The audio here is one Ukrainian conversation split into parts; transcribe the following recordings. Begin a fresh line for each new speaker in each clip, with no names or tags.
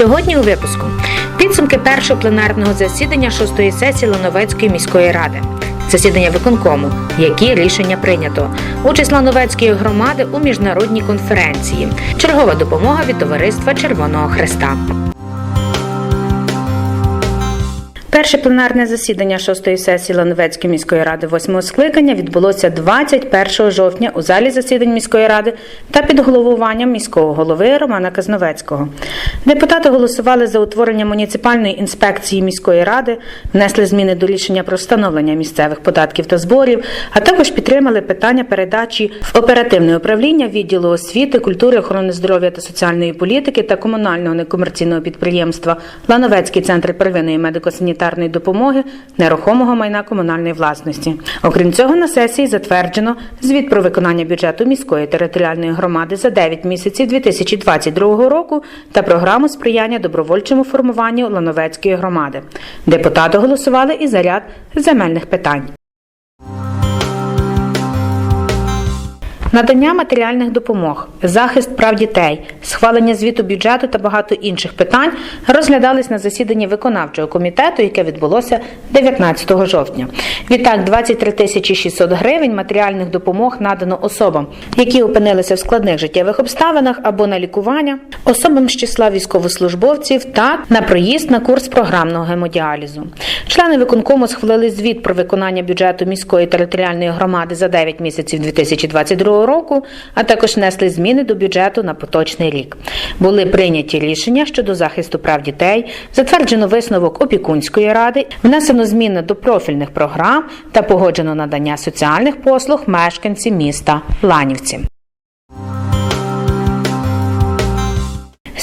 Сьогодні у випуску підсумки першого пленарного засідання шостої сесії Лановецької міської ради. Засідання виконкому, які рішення прийнято. Участь Лановецької громади у міжнародній конференції. Чергова допомога від товариства Червоного Хреста. Перше пленарне засідання шостої сесії Лановецької міської ради восьмого скликання відбулося 21 жовтня у залі засідань міської ради та під головуванням міського голови Романа Казновецького. Депутати голосували за утворення муніципальної інспекції міської ради, внесли зміни до рішення про встановлення місцевих податків та зборів, а також підтримали питання передачі в оперативне управління відділу освіти, культури, охорони здоров'я та соціальної політики та комунального некомерційного підприємства Лановецький центр первинної медико-санітарної допомоги нерухомого майна комунальної власності. Окрім цього, на сесії затверджено звіт про виконання бюджету міської територіальної громади за 9 місяців 2022 року та програму сприяння добровольчому формуванню Лановецької громади. Депутати голосували і за ряд земельних питань. Надання матеріальних допомог, захист прав дітей, схвалення звіту бюджету та багато інших питань розглядались на засіданні виконавчого комітету, яке відбулося 19 жовтня. Відтак, 23 тисячі 600 гривень матеріальних допомог надано особам, які опинилися в складних життєвих обставинах або на лікування, особам з числа військовослужбовців та на проїзд на курс програмного гемодіалізу. Члени виконкому схвалили звіт про виконання бюджету міської територіальної громади за 9 місяців 2022 року, а також внесли зміни до бюджету на поточний рік. Були прийняті рішення щодо захисту прав дітей, затверджено висновок опікунської ради, внесено зміни до профільних програм та погоджено надання соціальних послуг мешканців міста Ланівці.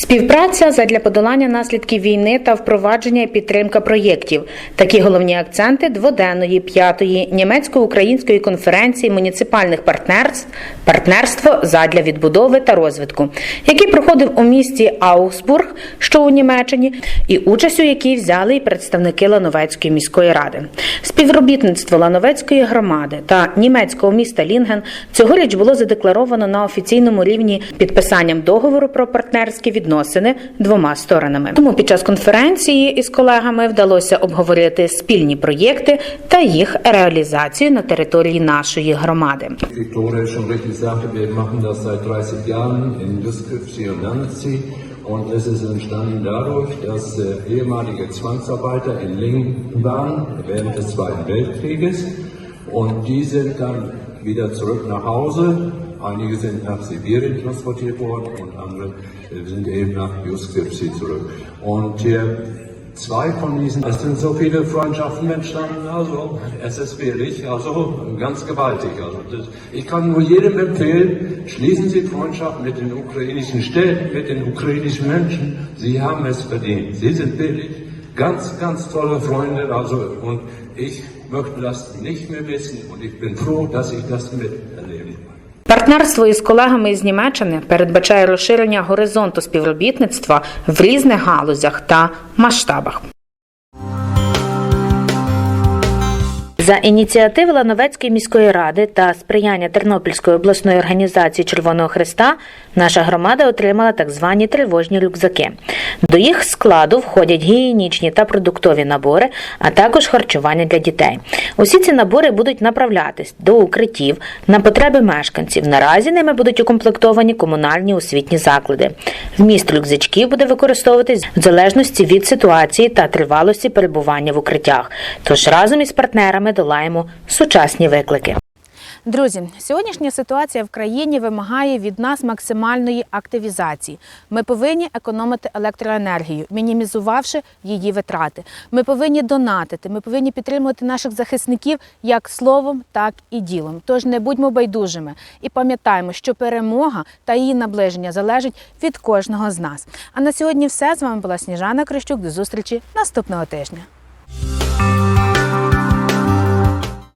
Співпраця задля подолання наслідків війни та впровадження і підтримка проєктів. Такі головні акценти дводенної п'ятої німецько-української конференції муніципальних партнерств партнерство задля відбудови та розвитку, який проходив у місті Аусбург, що у Німеччині, і участь у якій взяли і представники Лановецької міської ради. Співробітництво Лановецької громади та німецького міста Лінген цьогоріч було задекларовано на офіційному рівні підписанням договору про партнерські відносини двома сторонами. Тому під час конференції із колегами вдалося обговорити спільні проєкти та їх реалізацію на території нашої громади.
Victoria schon richtig sagte, wir machen das seit 30 Jahren in Düsseldorf und Und es ist entstanden dadurch, dass äh, ehemalige Zwangsarbeiter in Lingen waren während des Zweiten Weltkrieges. Und die sind dann wieder zurück nach Hause. Einige sind nach Sibirien transportiert worden und andere äh, sind eben nach Juskripsi zurück. Und äh, Zwei von diesen, es sind so viele Freundschaften entstanden, also es ist wirklich, also ganz gewaltig. Also das, ich kann nur jedem empfehlen, schließen Sie Freundschaft mit den ukrainischen Städten, mit den ukrainischen Menschen. Sie haben es verdient. Sie sind wirklich ganz, ganz tolle Freunde, also und ich möchte das nicht mehr missen und ich bin froh, dass ich das kann.
Партнерство із колегами із Німеччини передбачає розширення горизонту співробітництва в різних галузях та масштабах. За ініціативи Лановецької міської ради та сприяння Тернопільської обласної організації Червоного Христа наша громада отримала так звані тривожні рюкзаки. До їх складу входять гігієнічні та продуктові набори, а також харчування для дітей. Усі ці набори будуть направлятись до укриттів на потреби мешканців. Наразі ними будуть укомплектовані комунальні освітні заклади. Вміст рюкзачків буде використовуватись в залежності від ситуації та тривалості перебування в укриттях. Тож разом із партнерами долаємо сучасні виклики.
Друзі, сьогоднішня ситуація в країні вимагає від нас максимальної активізації. Ми повинні економити електроенергію, мінімізувавши її витрати. Ми повинні донатити, ми повинні підтримувати наших захисників як словом, так і ділом. Тож не будьмо байдужими і пам'ятаємо, що перемога та її наближення залежить від кожного з нас. А на сьогодні все з вами була Сніжана Крищук. До зустрічі наступного тижня.